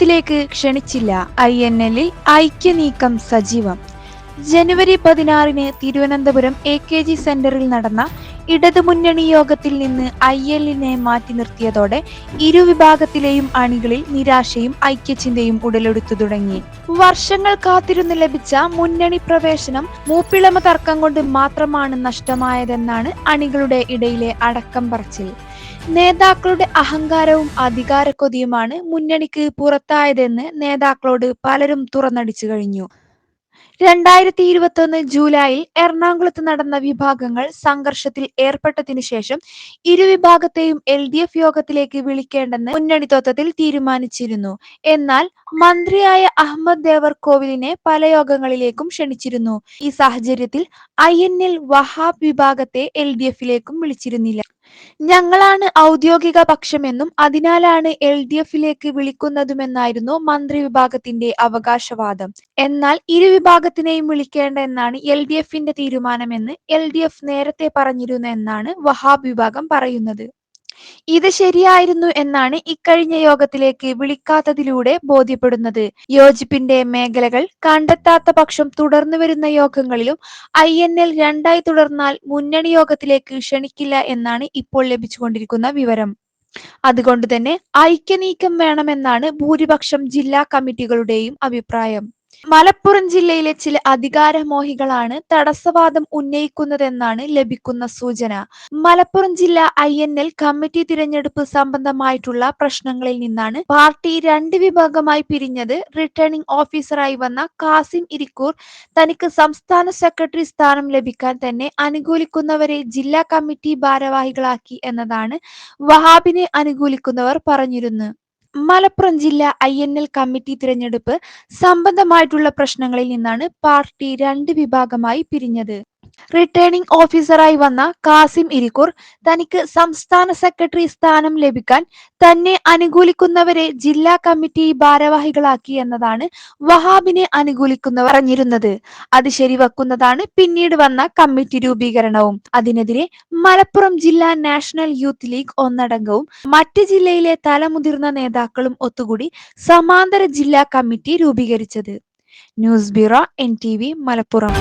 യോഗത്തിലേക്ക് ക്ഷണിച്ചില്ല I N എല്ലിൽ ഐക്യനീക്കം സജീവം. ജനുവരി പതിനാറിന് തിരുവനന്തപുരം എ കെ ജി സെന്ററിൽ നടന്ന ഇടതുമുന്നണി യോഗത്തിൽ നിന്ന് ഐ എല്ലിനെ മാറ്റി നിർത്തിയതോടെ ഇരുവിഭാഗത്തിലെയും അണികളിൽ നിരാശയും ഐക്യചിന്തയും ഉടലെടുത്തു തുടങ്ങി. വർഷങ്ങൾ കാത്തിരുന്ന് ലഭിച്ച മുന്നണി പ്രവേശനം മൂപ്പിളമ തർക്കം കൊണ്ട് മാത്രമാണ് നഷ്ടമായതെന്നാണ് അണികളുടെ ഇടയിലെ അടക്കം പറച്ചിൽ. നേതാക്കളുടെ അഹങ്കാരവും അധികാരക്കൊതിയുമാണ് മുന്നണിക്ക് പുറത്തായതെന്ന് നേതാക്കളോട് പലരും തുറന്നടിച്ചു കഴിഞ്ഞു. രണ്ടായിരത്തി ഇരുപത്തൊന്ന് ജൂലൈയിൽ എറണാകുളത്ത് നടന്ന വിഭാഗങ്ങൾ സംഘർഷത്തിൽ ഏർപ്പെട്ടതിനു ശേഷം ഇരുവിഭാഗത്തെയും എൽ ഡി എഫ് യോഗത്തിലേക്ക് വിളിക്കേണ്ടെന്ന് മുന്നണി തത്വത്തിൽ തീരുമാനിച്ചിരുന്നു. എന്നാൽ മന്ത്രിയായ അഹമ്മദ് ദേവർ കോവിലിനെ പല യോഗങ്ങളിലേക്കും ക്ഷണിച്ചിരുന്നു. ഈ സാഹചര്യത്തിൽ ഐ എൻ എൽ വഹാബ് വിഭാഗത്തെ എൽ ഡി എഫിലേക്കും വിളിച്ചിരുന്നില്ല. ഞങ്ങളാണ് ഔദ്യോഗിക പക്ഷമെന്നും അതിനാലാണ് എൽ ഡി എഫിലേക്ക് വിളിക്കുന്നതുമെന്നായിരുന്നു മന്ത്രി വിഭാഗത്തിന്റെ അവകാശവാദം. എന്നാൽ ഇരുവിഭാഗത്തിനെയും വിളിക്കേണ്ട എന്നാണ് എൽ ഡി എഫിന്റെ തീരുമാനമെന്ന് എൽ ഡി എഫ് നേരത്തെ പറഞ്ഞിരുന്നു എന്നാണ് വഹാബ് വിഭാഗം പറയുന്നത്. ഇത് ശരിയായിരുന്നു എന്നാണ് ഇക്കഴിഞ്ഞ യോഗത്തിലേക്ക് വിളിക്കാത്തതിലൂടെ ബോധ്യപ്പെടുന്നത്. യോജിപ്പിന്റെ മേഖലകൾ കണ്ടെത്താത്ത പക്ഷം തുടർന്നു വരുന്ന യോഗങ്ങളിലും ഐ എൻ എൽ രണ്ടായി തുടർന്നാൽ മുന്നണി യോഗത്തിലേക്ക് ക്ഷണിക്കില്ല എന്നാണ് ഇപ്പോൾ ലഭിച്ചുകൊണ്ടിരിക്കുന്ന വിവരം. അതുകൊണ്ട് തന്നെ ഐക്യനീക്കം വേണമെന്നാണ് ഭൂരിപക്ഷം ജില്ലാ കമ്മിറ്റികളുടെയും അഭിപ്രായം. മലപ്പുറം ജില്ലയിലെ ചില അധികാരമോഹികളാണ് തടസ്സവാദം ഉന്നയിക്കുന്നതെന്നാണ് ലഭിക്കുന്ന സൂചന. മലപ്പുറം ജില്ലാ ഐ എൻ എൽ കമ്മിറ്റി തിരഞ്ഞെടുപ്പ് സംബന്ധമായിട്ടുള്ള പ്രശ്നങ്ങളിൽ നിന്നാണ് പാർട്ടി രണ്ട് വിഭാഗമായി പിരിഞ്ഞത്. റിട്ടേണിംഗ് ഓഫീസറായി വന്ന കാസിം ഇരിക്കൂർ തനിക്ക് സംസ്ഥാന സെക്രട്ടറി സ്ഥാനം ലഭിക്കാൻ തന്നെ അനുകൂലിക്കുന്നവരെ ജില്ലാ കമ്മിറ്റി ഭാരവാഹികളാക്കി എന്നതാണ് വഹാബിനെ അനുകൂലിക്കുന്നവർ പറഞ്ഞിരുന്നു മലപ്പുറം ജില്ല ഐ എൻ എൽ കമ്മിറ്റി തിരഞ്ഞെടുപ്പ് സംബന്ധമായിട്ടുള്ള പ്രശ്നങ്ങളിൽ നിന്നാണ് പാർട്ടി രണ്ട് വിഭാഗമായി പിരിഞ്ഞത്. റിട്ടേണിംഗ് ഓഫീസറായി വന്ന കാസിം ഇരിക്കൂർ തനിക്ക് സംസ്ഥാന സെക്രട്ടറി സ്ഥാനം ലഭിക്കാൻ തന്നെ അനുകൂലിക്കുന്നവരെ ജില്ലാ കമ്മിറ്റി ഭാരവാഹികളാക്കി എന്നതാണ് വഹാബിനെ അനുകൂലിക്കുന്നവർ അറിഞ്ഞിരുന്നത് അത് ശരിവെക്കുന്നതാണ് പിന്നീട് വന്ന കമ്മിറ്റി രൂപീകരണവും. അതിനെതിരെ മലപ്പുറം ജില്ലാ നാഷണൽ യൂത്ത് ലീഗ് ഒന്നടങ്കവും മറ്റ് ജില്ലയിലെ തലമുതിർന്ന നേതാക്കളും ഒത്തുകൂടി സമാന്തര ജില്ലാ കമ്മിറ്റി രൂപീകരിച്ചത്. News bureau N T V Malappuram.